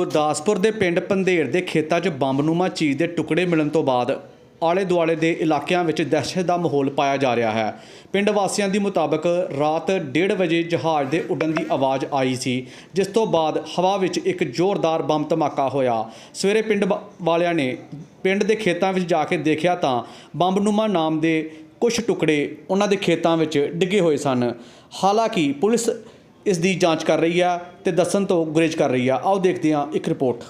ਗੁਰਦਾਸਪੁਰ ਦੇ ਪਿੰਡ ਪੰਧੇਰ ਦੇ ਖੇਤਾਂ 'ਚ ਬੰਬਨੂਮਾ ਚੀਜ਼ ਦੇ ਟੁਕੜੇ ਮਿਲਣ ਤੋਂ ਬਾਅਦ ਆਲੇ ਦੁਆਲੇ ਦੇ ਇਲਾਕਿਆਂ ਵਿੱਚ ਦਹਿਸ਼ਤ ਦਾ ਮਾਹੌਲ ਪਾਇਆ ਜਾ ਰਿਹਾ ਹੈ। ਪਿੰਡ ਵਾਸੀਆਂ ਦੀ ਮੁਤਾਬਕ ਰਾਤ 1:30 ਵਜੇ ਜਹਾਜ਼ ਦੇ ਉੱਡਣ ਦੀ ਆਵਾਜ਼ ਆਈ ਸੀ, ਜਿਸ ਤੋਂ ਬਾਅਦ ਹਵਾ ਵਿੱਚ ਇੱਕ ਜ਼ੋਰਦਾਰ ਬੰਬ ਧਮਾਕਾ ਹੋਇਆ। ਸਵੇਰੇ ਪਿੰਡ ਵਾ- ਵਾਲਿਆਂ ਨੇ ਪਿੰਡ ਦੇ ਖੇਤਾਂ ਵਿੱਚ ਜਾ ਕੇ ਦੇਖਿਆ ਤਾਂ ਬੰਬਨੂਮਾ ਨਾਮ ਦੇ ਕੁਝ ਟੁਕੜੇ ਉਹਨਾਂ ਦੇ ਖੇਤਾਂ ਵਿੱਚ ਡਿੱਗੇ ਹੋਏ ਸਨ। ਹਾਲਾਂਕਿ ਪੁਲਿਸ ਇਸ ਦੀ ਜਾਂਚ ਕਰ ਰਹੀ ਆ ਤੇ ਦੱਸਣ ਤੋਂ ਗੁਰੇਜ਼ ਕਰ ਰਹੀ ਆ। ਆਓ ਦੇਖਦੇ ਹਾਂ ਇੱਕ ਰਿਪੋਰਟ।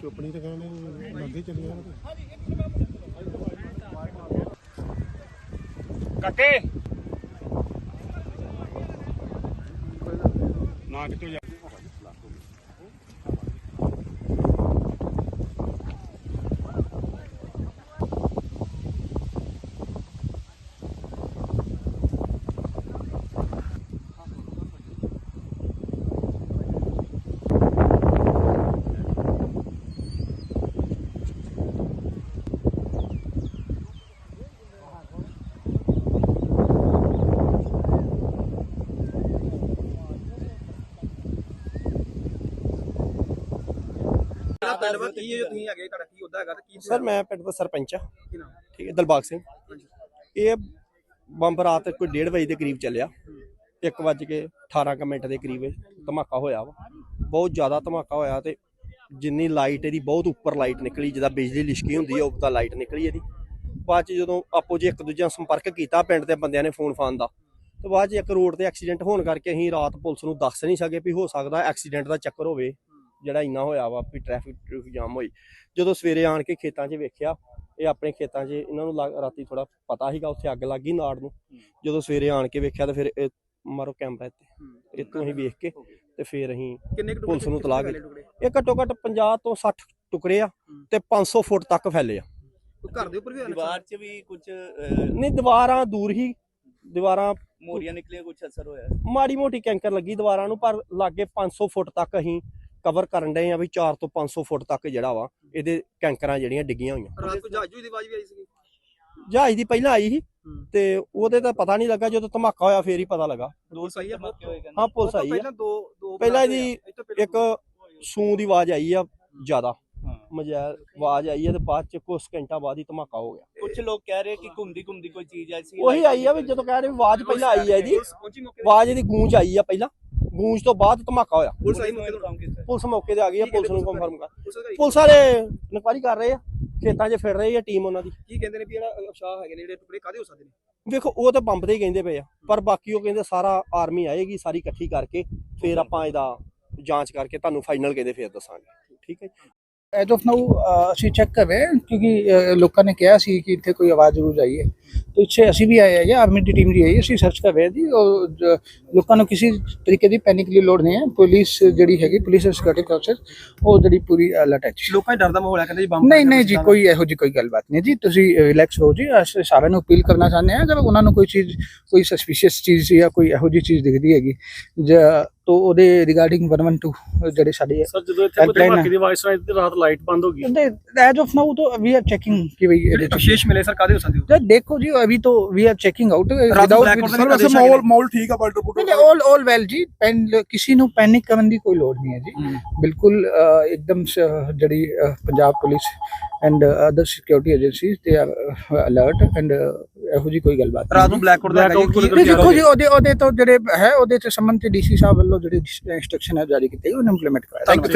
ਚੁੱਪਣੀ ਤਾਂ ਕਹਿੰਦੇ ਲੱਗੇ ਚੱਲੀਆਂ ਕੱਕੇ। ਨਾ ਕਿਤੋਂ ਕਿਹੜਾ ਪਿੰਡ ਵਾ? ਕੀ ਇਹ ਤੁਸੀਂ ਹੈਗੇ ਤੁਹਾਡਾ? ਕੀ ਹੁੰਦਾ ਹੈਗਾ ਤੇ ਕੀ ਸਰ ਮੈਂ ਪਿੰਡ ਦਾ ਸਰਪੰਚ ਆ। ਕੀ ਨਾਮ? ਠੀਕ ਹੈ ਦਲਬਾਗ ਸਿੰਘ। ਇਹ ਬੰਬ ਰਾਤ ਕੋਈ 1:30 ਵਜੇ ਦੇ ਕਰੀਬ ਚੱਲਿਆ। 1 ਵੱਜ ਕੇ 18 ਕੁ ਮਿੰਟ ਦੇ ਕਰੀਬ ਇਹ ਧਮਾਕਾ ਹੋਇਆ ਵਾ। ਬਹੁਤ ਜ਼ਿਆਦਾ ਧਮਾਕਾ ਹੋਇਆ ਤੇ ਜਿੰਨੀ ਲਾਈਟ ਇਹਦੀ ਬਹੁਤ ਉੱਪਰ ਲਾਈਟ ਨਿਕਲੀ। ਜਿਹਦਾ ਬਿਜਲੀ ਲਿਸ਼ਕੀ ਹੁੰਦੀ ਹੈ ਉਹ ਤਾਂ ਲਾਈਟ ਨਿਕਲੀ ਇਹਦੀ। ਬਾਅਦ ਚ ਜਦੋਂ ਆਪੋ ਜੀ ਇੱਕ ਦੂਜੇ ਨਾਲ ਸੰਪਰਕ ਕੀਤਾ ਪਿੰਡ ਦੇ ਬੰਦਿਆਂ ਨੇ ਫੋਨ ਫਾਨ ਦਾ ਤੇ ਬਾਅਦ ਚ ਇੱਕ ਰੋਡ ਤੇ ਐਕਸੀਡੈਂਟ ਹੋਣ ਕਰਕੇ ਅਸੀਂ ਰਾਤ ਪੁਲਿਸ ਨੂੰ ਦੱਸ ਨਹੀਂ ਸਕੇ ਵੀ ਹੋ ਸਕਦਾ ਐਕਸੀਡੈਂਟ ਦਾ ਚੱਕਰ ਹੋਵੇ। ਜਿਹੜਾ ਇੰਨਾ ਹੋਇਆ ਵਾ ਵੀ ਟ੍ਰੈਫਿਕ ਟ੍ਰੈਫਿਕ ਜਾਮ ਹੋਈ। ਜਦੋਂ ਸਵੇਰੇ ਆਣ ਕੇ ਖੇਤਾਂ 'ਚ ਵੇਖਿਆ ਇਹ ਆਪਣੇ ਖੇਤਾਂ 'ਚ ਇਹਨਾਂ ਨੂੰ ਰਾਤੀ ਥੋੜਾ ਪਤਾ ਸੀਗਾ ਉੱਥੇ ਅੱਗ ਲੱਗ ਗਈ ਨਾੜ ਨੂੰ। ਜਦੋਂ ਸਵੇਰੇ ਆਣ ਕੇ ਵੇਖਿਆ ਤਾਂ ਫਿਰ ਇਹ ਮਾਰੋ ਕੈਮਰਾ ਇੱਥੇ। ਇੱਥੋਂ ਅਸੀਂ ਵੇਖ ਕੇ ਤੇ ਫਿਰ ਅਸੀਂ ਕਿੰਨੇ ਕੁ ਪੁਲਿਸ ਨੂੰ ਤਲਾਕ? ਇਹ ਘੱਟੋ ਘੱਟ 50 ਤੋਂ 60 ਟੁਕੜੇ ਆ ਤੇ 500 ਫੁੱਟ ਤੱਕ ਫੈਲੇ ਆ। ਘਰ ਦੇ ਉੱਪਰ ਵੀ ਦੀਵਾਰ 'ਚ ਵੀ ਕੁਝ ਨਹੀਂ ਦੀਵਾਰਾਂ ਦੂਰ ਹੀ ਦੀਵਾਰਾਂ ਮੋਰੀਆਂ ਨਿਕਲੀਆਂ ਕੁਝ ਅਸਰ ਹੋਇਆ? ਮਾੜੀ ਮੋਟੀ ਕੈਂਕਰ ਲੱਗੀ ਦੀਵਾਰਾਂ ਨੂੰ ਪਰ ਲਾਗੇ 500 ਫੁੱਟ ਤੱਕ ਅਸੀਂ ਕਵਰ ਕਰਨ ਡਏ ਆ ਵੀ 4 ਤੋਂ 500 ਫੁੱਟ ਤੱਕ ਜਿਹੜਾ ਵਾ ਇਹਦੇ ਕੈਂਕਰਾਂ ਜਿਹੜੀਆਂ ਡਿੱਗੀਆਂ ਹੋਈਆਂ। ਰਾਤ ਜਹਾਜ਼ ਦੀ ਆਵਾਜ਼ ਵੀ ਆਈ ਸੀ ਜਹਾਜ਼ ਦੀ ਪਹਿਲਾਂ ਆਈ ਸੀ ਹੂੰ। ਤੇ ਉਹਦੇ ਤਾਂ ਪਤਾ ਨਹੀਂ ਲੱਗਾ ਜਦੋਂ ਧਮਾਕਾ ਹੋਇਆ ਫੇਰ ਹੀ ਪਤਾ ਲੱਗਾ। ਦੋ ਸਹੀ ਆ ਹਾਂ ਪੁਲਿਸ ਆਈ ਪਹਿਲਾਂ ਦੋ ਦੋ ਪਹਿਲਾਂ ਪਹਿਲਾਂ ਇੱਕ ਸੂ ਦੀ ਆਵਾਜ਼ ਆਈ ਆ ਜ਼ਿਆਦਾ। ਹਾਂ। ਮਜਾ ਆਵਾਜ਼ ਆਈ ਆ ਤੇ ਬਾਅਦ ਚ ਕੁਝ ਘੰਟਾ ਬਾਅਦ ਹੀ ਧਮਾਕਾ ਹੋ ਗਿਆ। ਕੁਝ ਲੋਕ ਕਹਿ ਰਹੇ ਕਿ ਘੁੰਮਦੀ ਘੁੰਮਦੀ ਕੋਈ ਚੀਜ਼ ਆਈ ਸੀ। ਉਹੀ ਆਈ ਆ ਵੀ ਜਦੋਂ ਕਹਿ ਰਹੇ ਆਵਾਜ਼ ਪਹਿਲਾਂ ਆਈ ਮੌਕੇ ਤੇ? ਆਵਾਜ਼ ਇਹਦੀ ਗੂੰਜ ਆਈ ਆ ਪਹਿਲਾਂ। ਗੂੰਜ ਤੋਂ ਬਾਅਦ ਧਮਾਕਾ ਹੋਇਆ। ਪੁਲਿਸ ਆਈ ਮੌਕੇ ਤੇ ਇਨਫਾਰਮ ਕੀਤਾ ਪੁਲਿਸ ਮੌਕੇ ਤੇ ਆ ਗਈ ਆ ਪੁਲਿਸ ਨੂੰ ਕਨਫਰਮ ਕਰ। ਪੁਲਿਸ ਵਾਲੇ ਕਰ ਰਹੇ ਆ ਖੇਤਾਂ 'ਚ ਫਿਰ ਰਹੀ ਆ ਟੀਮ ਉਹਨਾਂ ਦੀ। ਕੀ ਕਹਿੰਦੇ ਨੇ ਵੀ ਜਿਹੜਾ ਅਫਸ਼ਾਹ ਹੈਗੇ ਨੇ ਜਿਹੜੇ ਟੁਕੜੇ ਕਾਦੇ ਹੋ ਸਕਦੇ ਨੇ? ਵੇਖੋ ਉਹ ਤਾਂ ਬੰਬ ਦੇ ਹੀ ਕਹਿੰਦੇ ਪਏ ਆ ਪਰ ਬਾਕੀ ਉਹ ਕਹਿੰਦੇ ਸਾਰਾ ਆਰਮੀ ਆਏਗੀ ਸਾਰੀ ਇਕੱਠੀ ਕਰਕੇ ਫਿਰ ਆਪਾਂ ਇਹਦਾ ਜਾਂਚ ਕਰਕੇ ਤੁਹਾਨੂੰ ਫਾਈਨਲ ਕਹਿੰਦੇ ਫਿਰ ਦੱਸਾਂਗੇ। ਠੀਕ ਹੈ। ਐਜ਼ ਆਫ ਨਾਊ ਅਸੀਂ ਚੈੱਕ ਕਰ ਰਹੇ ਹਾਂ ਕਿਉਂਕਿ ਲੋਕਾਂ ਨੇ ਕਿਹਾ ਸੀ ਕਿ ਇੱਥੇ ਕੋਈ ਆਵਾਜ਼ ਜ਼ਰੂਰ ਆਈ ਹੈ ਤੇ ਇੱਥੇ ਅਸੀਂ ਵੀ ਆਏ ਹਾਂ ਆਰਮੀ ਦੀ ਟੀਮ ਵੀ ਆਈ ਹੈ ਅਸੀਂ ਸਰਚ ਕਰ ਰਹੇ ਹਾਂ ਜੀ। ਔਰ ਜ- ਲੋਕਾਂ ਨੂੰ ਕਿਸੇ ਤਰੀਕੇ ਦੀ ਪੈਨਿਕ ਦੀ ਲੋੜ ਨਹੀਂ ਹੈ। ਪੁਲਿਸ ਜਿਹੜੀ ਹੈਗੀ ਪੁਲਿਸ ਸਿਕਿਉਰਿਟੀ ਫੋਰਸਸ ਉਹ ਜਿਹੜੀ ਪੂਰੀ ਅਲਰਟ ਹੈ ਜੀ। ਲੋਕਾਂ 'ਚ ਡਰ ਦਾ ਮਾਹੌਲ ਹੈ ਕਹਿੰਦੇ ਜੀ ਬੰਬ ਨਹੀਂ ਨਹੀਂ ਜੀ ਕੋਈ ਇਹੋ ਜੀ ਕੋਈ ਗੱਲਬਾਤ ਨਹੀਂ ਜੀ। ਤੁਸੀਂ ਰਿਲੈਕਸ ਹੋ ਜੀ। ਅਸੀਂ ਸਾਰਿਆਂ ਨੂੰ ਅਪੀਲ ਕਰਨਾ ਚਾਹੁੰਦੇ ਹਾਂ। ਅਗਰ ਉਹਨਾਂ ਨੂੰ ਕੋਈ ਚੀਜ਼ ਕੋਈ ਸਸਪੀਸ਼ੀਅਸ ਚੀਜ਼ ਜਾਂ ਕੋਈ ਇਹੋ ਜੀ ਚੀਜ਼ ਦਿਖਦੀ ਹੈਗੀ ਜਾਂ ਤੋਂ ਉਹਦੇ ਰਿਗਾਰਡਿੰਗ 112 ਜਿਹੜੇ ਸਾਡੇ ਸਰ ਜਦੋਂ ਇੱਥੇ ਕੋਈ Helpline ਦੀ ਆਵਾਜ਼ ਸੁਣਾਈ ਤੇ ਰਾਤ ਲਾਈਟ ਬੰਦ ਹੋ ਗਈ ਐਜ ਆਫ ਨਾਊ ਤੋਂ ਵੀ ਆਰ ਚੈਕਿੰਗ ਕਿ ਭਈ ਇਹਦੇ ਚ ਵਿਸ਼ੇਸ਼ ਮਿਲੇ ਸਰ ਕਾਦੇ ਹੋ ਸਕਦੇ ਹੋ ਸਰ ਦੇਖੋ ਜੀ ਅਭੀ ਤੋਂ ਵੀ are checking out blackout sir ਵੈਸੇ ਮਾਹੌਲ ਮਾਹੌਲ ਠੀਕ ਆ border Buttar all all well ਜੀ ਪੈਨ ਕਿਸੇ ਨੂੰ ਪੈਨਿਕ ਕਰਨ ਦੀ ਕੋਈ ਲੋੜ ਨਹੀਂ ਹੈ ਜੀ। ਬਿਲਕੁਲ ਇੱਕਦਮ ਜਿਹੜੀ Punjab police and other security agencies ਦੇ ਆਰ ਅਲਰਟ ਐਂਡ ਇਹੋ ਜੀ ਕੋਈ ਗੱਲਬਾਤ ਰਾਤ ਨੂੰ ਬਲੈਕ ਆਊਟ ਦਾ ਦੇਖੋ ਜੀ ਉਹਦੇ ਉਹਦੇ ਤੋਂ ਜਿਹੜੇ ਹੈ ਉਹਦੇ ਚ ਸੰਬੰਧ ਤੇ ਡੀਸੀ ਸਾਹਿਬ ਵੱਲੋਂ ਜਿਹੜੀ ਇੰਸਟਰਕਸ਼ਨ ਹੈ ਜਾਰੀ ਕੀਤੀ ਗਈ ਉਹਨੂੰ ਇੰਪਲੀਮੈਂਟ ਕਰਾਇਆ ਥੈਂਕ ਯੂ